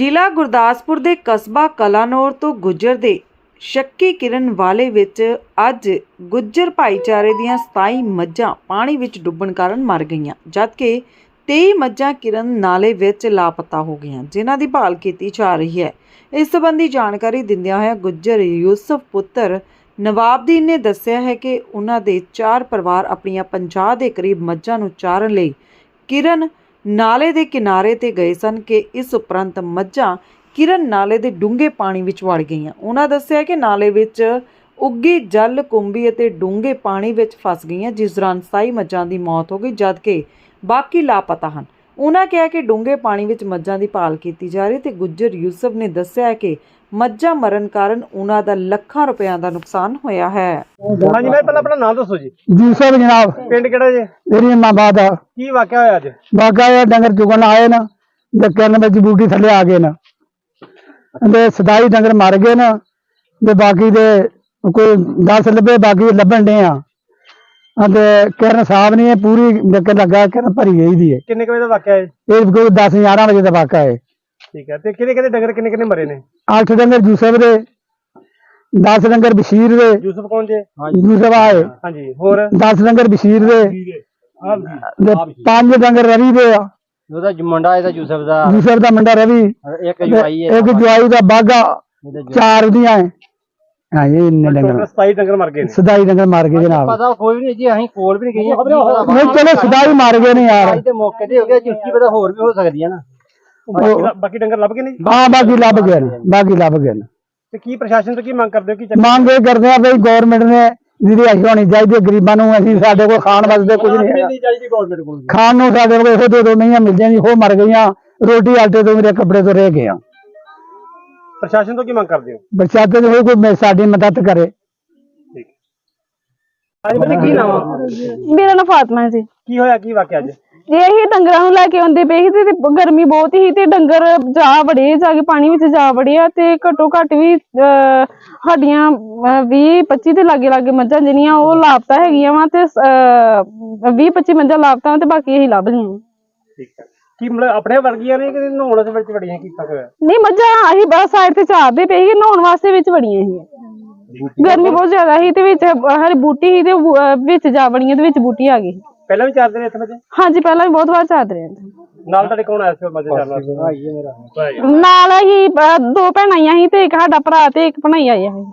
ਜ਼ਿਲ੍ਹਾ ਗੁਰਦਾਸਪੁਰ ਦੇ ਕਸਬਾ ਕਲਾਨੌਰ ਤੋਂ ਗੁੱਜਰ ਦੇ ਸ਼ੱਕੀ ਕਿਰਨ ਵਾਲੇ ਵਿੱਚ ਅੱਜ ਗੁੱਜਰ ਭਾਈਚਾਰੇ ਦੀਆਂ 27 ਮੱਝਾਂ ਪਾਣੀ ਵਿੱਚ ਡੁੱਬਣ ਕਾਰਨ ਮਰ ਗਈਆਂ, ਜਦਕਿ 23 ਮੱਝਾਂ ਕਿਰਨ ਨਾਲੇ ਵਿੱਚ ਲਾਪਤਾ ਹੋ ਗਈਆਂ, ਜਿਨ੍ਹਾਂ ਦੀ ਭਾਲ ਕੀਤੀ ਜਾ ਰਹੀ ਹੈ। ਇਸ ਸੰਬੰਧੀ ਜਾਣਕਾਰੀ ਦਿੰਦਿਆਂ ਹੋਇਆ ਗੁੱਜਰ ਯੂਸਫ ਪੁੱਤਰ ਨਵਾਬਦੀਨ ਨੇ ਦੱਸਿਆ ਹੈ ਕਿ ਉਹਨਾਂ ਦੇ ਚਾਰ ਪਰਿਵਾਰ ਆਪਣੀਆਂ 50 ਦੇ ਕਰੀਬ ਮੱਝਾਂ ਨੂੰ ਚਾਰਨ ਲਈ ਕਿਰਨ ਨਾਲੇ ਦੇ ਕਿਨਾਰੇ ਤੇ ਗਏ ਸਨ ਕਿ ਇਸ ਉਪਰੰਤ ਮੱਝਾਂ ਕਿਰਨ ਨਾਲੇ ਦੇ ਡੂੰਘੇ ਪਾਣੀ ਵਿੱਚ ਵੜ ਗਈਆਂ। ਉਹਨਾਂ ਦੱਸਿਆ ਕਿ ਨਾਲੇ ਵਿੱਚ ਉੱਗੀ ਜਲ, ਕੁੰਭੀ ਅਤੇ ਡੂੰਘੇ ਪਾਣੀ ਵਿੱਚ ਫਸ ਗਈਆਂ, ਜਿਸ ਦੌਰਾਨ ਸਾਈ ਮੱਝਾਂ ਦੀ ਮੌਤ ਹੋ ਗਈ, ਜਦਕਿ ਬਾਕੀ ਲਾਪਤਾ ਹਨ। ਉਹਨਾਂ ਕਿਹਾ ਕਿ ਡੂੰਘੇ ਪਾਣੀ ਵਿੱਚ ਮੱਝਾਂ ਦੀ ਭਾਲ ਕੀਤੀ ਜਾ ਰਹੀ ਤੇ ਗੁੱਜਰ ਯੂਸਫ ਨੇ ਦੱਸਿਆ ਕਿ ਮੱਝਾਂ ਮਰਨ ਕਾਰਨ ਉਹਨਾਂ ਦਾ ਲੱਖਾਂ ਰੁਪਇਆਂ ਦਾ ਨੁਕਸਾਨ ਹੋਇਆ ਹੈ। ਹਾਂਜੀ ਮੈਂ ਪਹਿਲਾਂ ਆਪਣਾ ਨਾਮ ਦੱਸੋ ਜੀ। ਜੀ ਸਾਹਿਬ ਜਨਾਬ। ਪਿੰਡ ਕਿਹੜਾ ਜੀ? ਮੇਰੀ ਮਾਂ ਦਾ। ਕੀ ਵਾਕਿਆ ਹੋਇਆ ਅੱਜ? ਬਾਗਾ ਇਹ ਡੰਗਰ ਚੁਗਣ ਆਏ ਨਾ ਤੇ ਕਰਨ ਵਿੱਚ ਬੂਟੀ ਥੱਲੇ ਆ ਗਏ ਨਾ। ਤੇ ਸਦਾਈ ਡੰਗਰ ਮਰ ਗਏ ਨਾ ਤੇ ਬਾਕੀ ਦੇ ਕੋਈ 10 ਲੱਭੇ ਬਾਕੀ ਲੱਭਣ ਡੇ ਆ। ਅਤੇ ਕਿਰਨ ਸਾਹਿਬ ਨੇ ਇਹ ਪੂਰੀ ਲੱਗਾ ਕਿਰਨ ਭਰੀ ਗਈ ਦੀ ਹੈ। ਕਿੰਨੇ ਕੁ ਵਜੇ ਦਾ ਵਾਕਿਆ ਹੈ? ਇਹ ਕੋਈ 10 11 ਵਜੇ ਦਾ ਵਾਕਾ ਹੈ। ਠੀਕ ਹੈ। ਤੇ ਕਿਹਦੇ ਕਿਹਦੇ ਡੰਗਰ ਕਿੰਨੇ ਕਿੰਨੇ ਮਰੇ ਨੇ? ਅੱਠ ਡੰਗਰ ਯੂਸਫ ਦੇ 10 ਡੰਗਰ ਬਸ਼ੀਰ ਦੇ। ਯੂਸਫ ਕੌਣ ਜੇ? ਯੂਸਫ ਆਏ ਹਾਂਜੀ ਹੋਰ? 10 ਡੰਗਰ ਬਸ਼ੀਰ ਦੇ। ਤੇ ਪੰਜ ਡੰਗਰ ਰਵੀ ਦੇ ਆ। ਉਹਦਾ ਮੁੰਡਾ ਇਹਦਾ ਯੂਸਫ ਦਾ। ਯੂਸਫ ਦਾ ਮੁੰਡਾ ਰਵੀ। ਇੱਕ ਜਵਾਈ ਹੈ ਇੱਕ ਜਵਾਈ ਦਾ ਬਾਗਾ। ਚਾਰ ਦੀਆਂ ਹੈ ਹਾਂ ਇਹ ਇੰਨੇ ਟੋਟਲ ਡੰਗਰ। 27 ਡੰਗਰ ਮਰ ਗਏ ਨੇ। ਸਦਾਈ ਡੰਗਰ ਮਾਰ ਗਏ ਜਨਾਬ ਪਤਾ ਕੋਈ ਵੀ ਨਹੀਂ ਜੀ ਅਸੀਂ ਕੋਲ ਵੀ ਨਹੀਂ ਗਏ। ਨਹੀਂ ਚਲੋ ਸਦਾਈ ਮਾਰ ਗਏ ਨੇ ਯਾਰ। ਅੱਜ ਤੇ ਮੌਕੇ ਤੇ ਹੋ ਗਿਆ ਚੁੱਕੀ ਪਤਾ ਹੋਰ ਵੀ ਹੋ ਸਕਦੀ ਹੈ ਨਾ। ਬਾਕੀ ਦਾ- ਬਾਕੀ ਡੰਗਰ ਲੱਭ ਗਏ ਨੇ ਜੀ? ਹਾਂ ਬਾਕੀ ਲੱਭ ਗਏ ਨੇ ਬਾਕੀ ਲੱਭ ਗਏ ਨੇ। ਤੇ ਕੀ ਪ੍ਰਸ਼ਾਸਨ ਤੋਂ ਕੀ ਮੰਗ ਕਰਦੇ ਹੋ ਕੀ ਚੱਕਰ? ਮੰਗ ਇਹ ਕਰਦੇ ਆ ਬਈ ਗਵਰਨਮੈਂਟ ਨੇ ਜਿਹਦੀ ਅਸ਼ੀ ਹੋਣੀ ਚਾਹੀਦੀ ਹੈ ਗਰੀਬਾਂ ਨੂੰ ਅਸੀਂ ਸਾਡੇ ਕੋਲ ਖਾਣ ਵਾਸਤੇ ਕੁਝ ਨਹੀਂ ਹੈਗਾ। ਚਾਹੀਦੀ ਗਵਰਨਮੈਂਟ ਕੋਲ। ਖਾਣ ਨੂੰ ਸਾਡੇ ਕੋਲ ਇਹੋ ਦੋ ਦੋ ਮਹੀਆਂ ਮਿਲ ਜਾਂਦੀ ਉਹ ਮਰ ਗਈਆਂ ਰੋਟੀ ਆਟੇ ਤੋਂ ਮੇਰੇ ਕੱਪੜੇ ਤੋਂ ਰਹਿ ਗਏ ਆ ਪ੍ਰਸ਼ਾਸਨ ਤੋਂ ਕੀ ਮੰਗ ਕਰਦੇ ਹੋ? ਬਰਸਾਤੇ ਹੋਏ ਕੋਈ ਮੇ- ਸਾਡੀ ਮਦਦ ਕਰੇ। ਹਾਂਜੀ ਬੰਦੇ ਕੀ ਨਾਮ ਆ? ਮੇਰਾ ਨਾਂ ਫਾਤਮਾ ਹੈ ਜੀ। ਕੀ ਹੋਇਆ ਕੀ ਵਾਕਿਆ ਅੱਜ? ਜੇ ਇਹ ਡੰਗਰਾਂ ਨੂੰ ਲੈ ਕੇ ਆਉਂਦੇ ਪਏ ਸੀ ਤੇ ਗਰਮੀ ਬਹੁਤ ਸੀ ਤੇ ਡੰਗਰ ਜਾ ਵੜੇ ਜਾ ਕੇ ਪਾਣੀ ਵਿੱਚ ਜਾ ਵੜਿਆ ਤੇ ਘੱਟੋ ਘੱਟ ਵੀ ਸਾਡੀਆਂ 20 25 ਦੇ ਲਾਗੇ ਲਾਗੇ ਮੱਝਾਂ ਜਿਹੜੀਆਂ ਉਹ ਲਾਪਤਾ ਹੈਗੀਆਂ ਵਾ ਤੇ 20 25 ਮੱਝਾਂ ਲਾਪਤਾ ਤੇ ਬਾਕੀ ਅਸੀਂ ਲੱਭ ਠੀਕ ਹੈ ਕੀ ਮਤਲਬ ਆਪਣੇ ਵਰਗੀਆਂ ਨੇ ਕਿ ਨਹਾਉਣ ਦੇ ਵਿੱਚ ਵੜੀਆਂ ਕੀ ਤੱਕ ਹੋਇਆ ਨਹੀਂ ਮੱਝਾਂ ਅਸੀਂ ਬਸ ਸਾਈਡ ਤੇ ਚਾਰਦੇ ਪਏ ਸੀ ਨਹਾਉਣ ਵਾਸਤੇ ਵਿੱਚ ਵੜੀਆਂ ਸੀ। ਗਰਮੀ ਬਹੁਤ ਜ਼ਿਆਦਾ ਸੀ ਤੇ ਵਿੱਚ ਹਰ ਬੂਟੀ ਸੀ ਤੇ ਵਿੱਚ ਜਾ ਵੜੀਆਂ ਤੇ ਵਿੱਚ ਬੂਟੀ ਆ ਗਈ ਪਹਿਲਾਂ ਵੀ ਚਾਰ ਦਿਨ ਇੱਥੇ ਬੱਚੇ ਹਾਂਜੀ ਪਹਿਲਾਂ ਵੀ ਬਹੁਤ ਵਾਰ ਚਾਰਦੇ ਰਹੇ। ਨਾਲ ਤੁਹਾਡੇ ਕੌਣ ਆਇਆ ਸੀ ਮਜ਼ੇ ਚਾਰ ਵਾਸਤੇ ਭਾਈ ਹੈ ਮੇਰਾ। ਨਾਲ ਹੀ ਦੋ ਭੈਣਾਂ ਆਈਆਂ ਸੀ ਤੇ ਇੱਕ ਸਾਡਾ ਭਰਾ ਤੇ ਇੱਕ ਭਣਾਈ ਆਈ ਸੀ